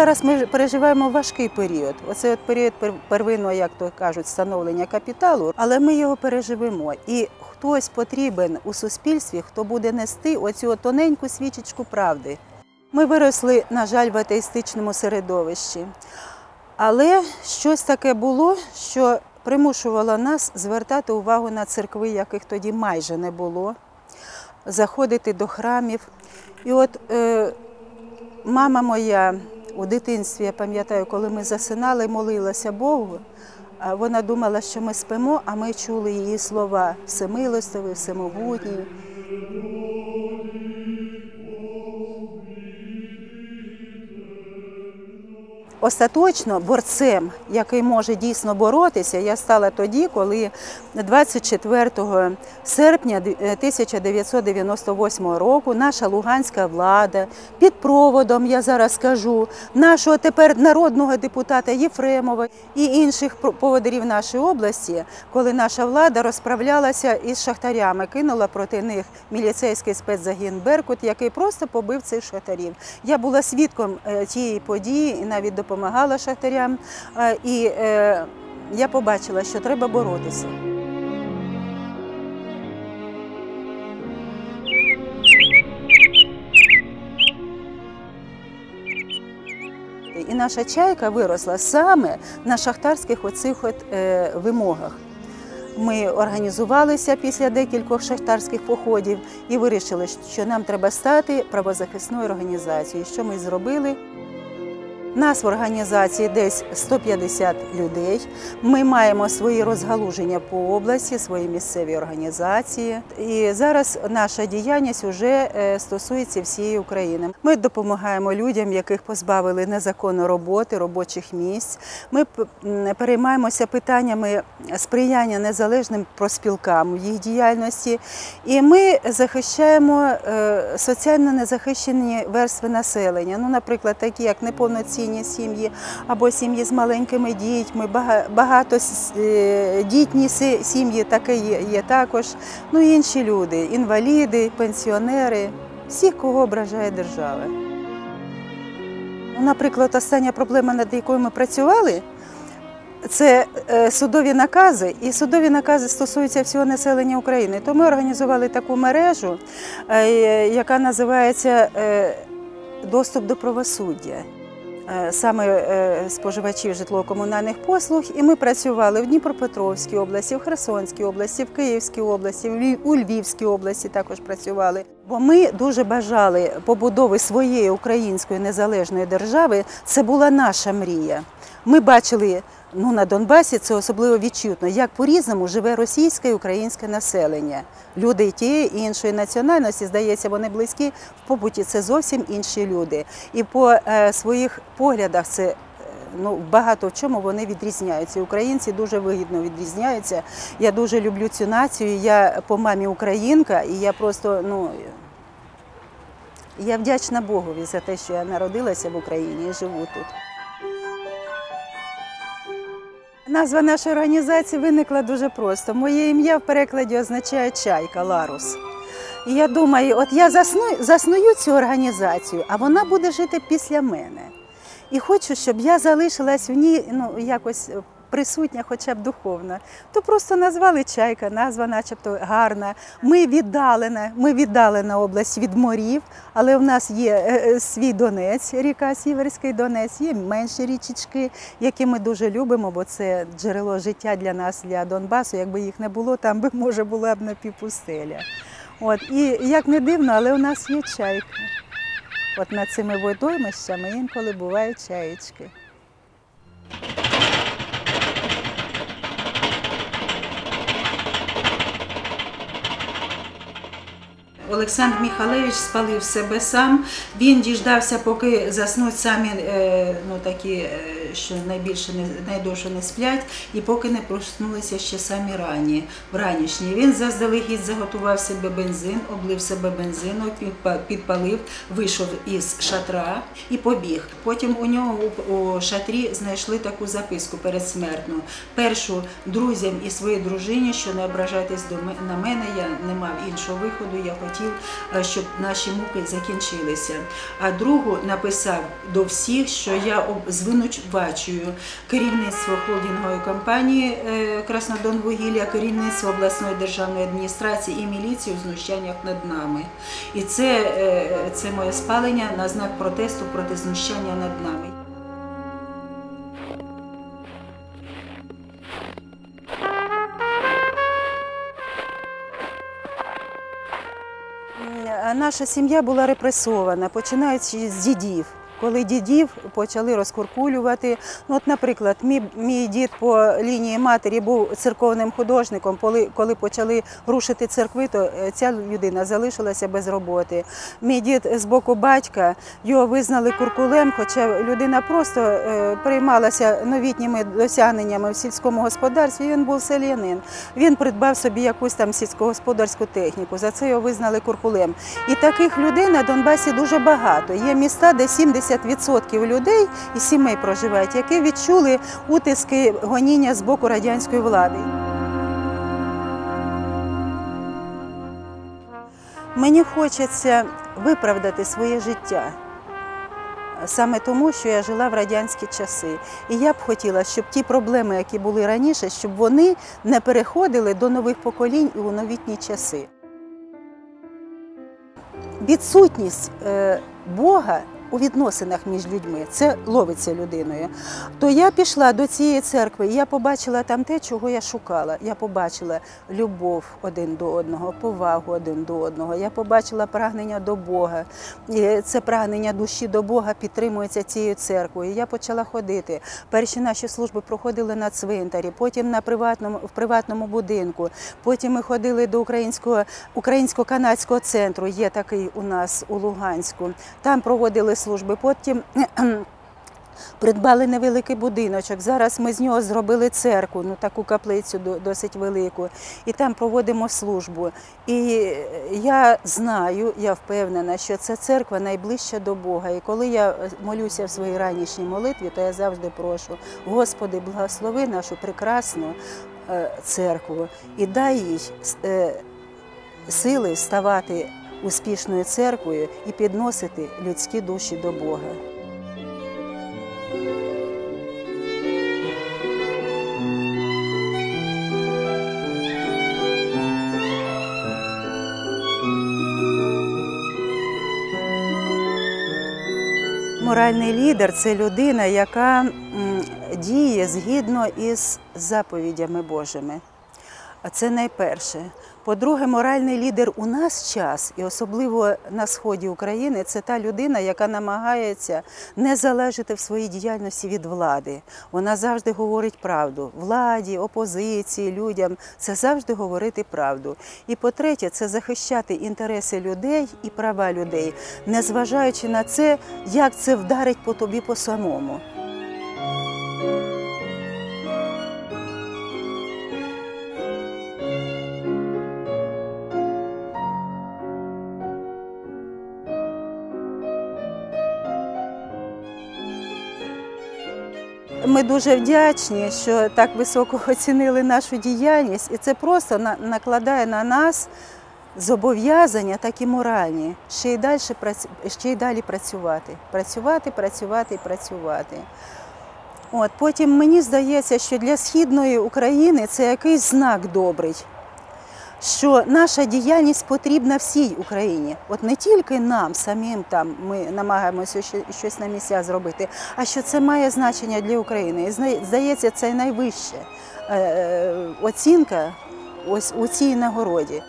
зараз ми переживаємо важкий період. Оце от період первинного, як то кажуть, становлення капіталу, але ми його переживемо. І хтось потрібен у суспільстві, хто буде нести оцю тоненьку свічечку правди. Ми виросли, на жаль, в атеїстичному середовищі. Але щось таке було, що примушувало нас звертати увагу на церкви, яких тоді майже не було, заходити до храмів. І от е, мама моя у дитинстві, я пам'ятаю, коли ми засинали, молилася Богу. Вона думала, що ми спимо, а ми чули її слова всемилостивий, всемогутній. Остаточно борцем, який може дійсно боротися, я стала тоді, коли 24 серпня 1998 року наша луганська влада під проводом, я зараз скажу, нашого тепер народного депутата Єфремова і інших поводирів нашої області, коли наша влада розправлялася із шахтарями, кинула проти них міліцейський спецзагін Беркут, який просто побив цих шахтарів. Я була свідком е, тієї події і навіть допомагала шахтарям. Е, І е, я побачила, що треба боротися. І наша чайка виросла саме на шахтарських оцих от, е, вимогах. Ми організувалися після декількох шахтарських походів і вирішили, що нам треба стати правозахисною організацією. Що ми зробили? Нас в організації десь 150 людей. Ми маємо свої розгалуження по області, свої місцеві організації. І зараз наша діяльність вже е, стосується всієї України. Ми допомагаємо людям, яких позбавили незаконно роботи, робочих місць. Ми переймаємося питаннями сприяння незалежним проспілкам в їх діяльності. І ми захищаємо е, соціально незахищені верстви населення. Ну, наприклад, такі як неповноцінні сім'ї або сім'ї з маленькими дітьми, бага- багато е, сім'ї таке є, також. Ну інші люди, інваліди, пенсіонери, всіх, кого ображає держава. Наприклад, остання проблема, над якою ми працювали, це е, судові накази, і судові накази стосуються всього населення України. То ми організували таку мережу, е, яка називається Доступ до правосуддя. Е, Саме е, споживачів житлово-комунальних послуг, і ми працювали в Дніпропетровській області, в Херсонській області, в Київській області, у Львівській області також працювали. Бо ми дуже бажали побудови своєї української незалежної держави. Це була наша мрія. Ми бачили ну, на Донбасі це особливо відчутно, як по-різному живе російське і українське населення. Люди тієї і іншої національності, здається, вони близькі в побуті. Це зовсім інші люди. І по е, своїх поглядах це. е, Ну, багато в чому вони відрізняються. Українці дуже вигідно відрізняються. Я дуже люблю цю націю. Я по мамі українка, і я просто ну я вдячна Богові за те, що я народилася в Україні і живу тут. Назва нашої організації виникла дуже просто. Моє ім'я в перекладі означає чайка Ларус. І я думаю, от я засну, засную цю організацію, а вона буде жити після мене. І хочу, щоб я залишилась в ній ну, якось присутня, хоча б духовно. То просто назвали чайка, назва, начебто гарна. Ми віддалена, ми віддалена область від морів, але в нас є е, е, свій Донець, ріка Сіверський Донець, є менші річечки, які ми дуже любимо, бо це джерело життя для нас, для Донбасу. Якби їх не було, там би може була б напівпустеля. От і як не дивно, але у нас є чайка. От над цими водоймищами інколи бувають чаєчки. Олександр Михайлович спалив себе сам. Він діждався, поки заснуть самі е, ну, такі, е, що найбільше не найдовше не сплять, і поки не проснулися ще самі рані, вранішні. Він заздалегідь заготував себе бензин, облив себе бензину, підпа- підпалив, вийшов із шатра і побіг. Потім у нього у, шатрі знайшли таку записку передсмертну. Першу друзям і своїй дружині, що не ображайтесь на мене, я не мав іншого виходу, я хотів хотів, е, щоб наші муки закінчилися. А другу написав до всіх, що я звинувачую керівництво холдингової компанії е, Краснодонвугілля, керівництво обласної державної адміністрації і міліцію в знущаннях над нами. І це, е, це моє спалення на знак протесту проти знущання над нами. Наша сім'я була репресована, починаючи з дідів. Коли дідів почали розкуркулювати, ну от, наприклад, мій, мій дід по лінії матері був церковним художником. Коли, коли почали рушити церкви, то е, ця людина залишилася без роботи. Мій дід з боку батька його визнали куркулем, хоча людина просто е, приймалася новітніми досягненнями в сільському господарстві. Він був селянин. Він придбав собі якусь там сільськогосподарську техніку. За це його визнали куркулем. І таких людей на Донбасі дуже багато. Є міста, де 70% людей і сімей проживають, які відчули утиски гоніння з боку радянської влади. Мені хочеться виправдати своє життя. Саме тому, що я жила в радянські часи. І я б хотіла, щоб ті проблеми, які були раніше, щоб вони не переходили до нових поколінь і у новітні часи. Відсутність е, Бога у відносинах між людьми це ловиться людиною. То я пішла до цієї церкви, і я побачила там те, чого я шукала. Я побачила любов один до одного, повагу один до одного. Я побачила прагнення до Бога. І це прагнення душі до Бога підтримується цією церквою. Я почала ходити. Перші наші служби проходили на цвинтарі, потім на приватному в приватному будинку. Потім ми ходили до українського українсько-канадського центру. Є такий у нас у Луганську. Там проводили служби. Потім Придбали невеликий будиночок. Зараз ми з нього зробили церкву, ну таку каплицю досить велику, і там проводимо службу. І я знаю, я впевнена, що ця церква найближча до Бога. І коли я молюся в своїй ранішній молитві, то я завжди прошу: Господи, благослови нашу прекрасну е, церкву і дай їй е, сили ставати успішною церквою і підносити людські душі до Бога. Моральний лідер це людина, яка діє згідно із заповідями Божими. А це найперше. По-друге, моральний лідер у нас час, і особливо на сході України, це та людина, яка намагається не залежати в своїй діяльності від влади. Вона завжди говорить правду владі, опозиції, людям. Це завжди говорити правду. І по-третє, це захищати інтереси людей і права людей, незважаючи на це, як це вдарить по тобі по самому. Ми дуже вдячні, що так високо оцінили нашу діяльність, і це просто накладає на нас зобов'язання, так і моральні, ще й далі ще й далі працювати. Працювати, працювати і працювати. От потім мені здається, що для східної України це якийсь знак добрий. Що наша діяльність потрібна всій Україні, от не тільки нам самим там ми намагаємося щось на місця зробити, а що це має значення для України. І здається, це найвища е, оцінка ось у цій нагороді.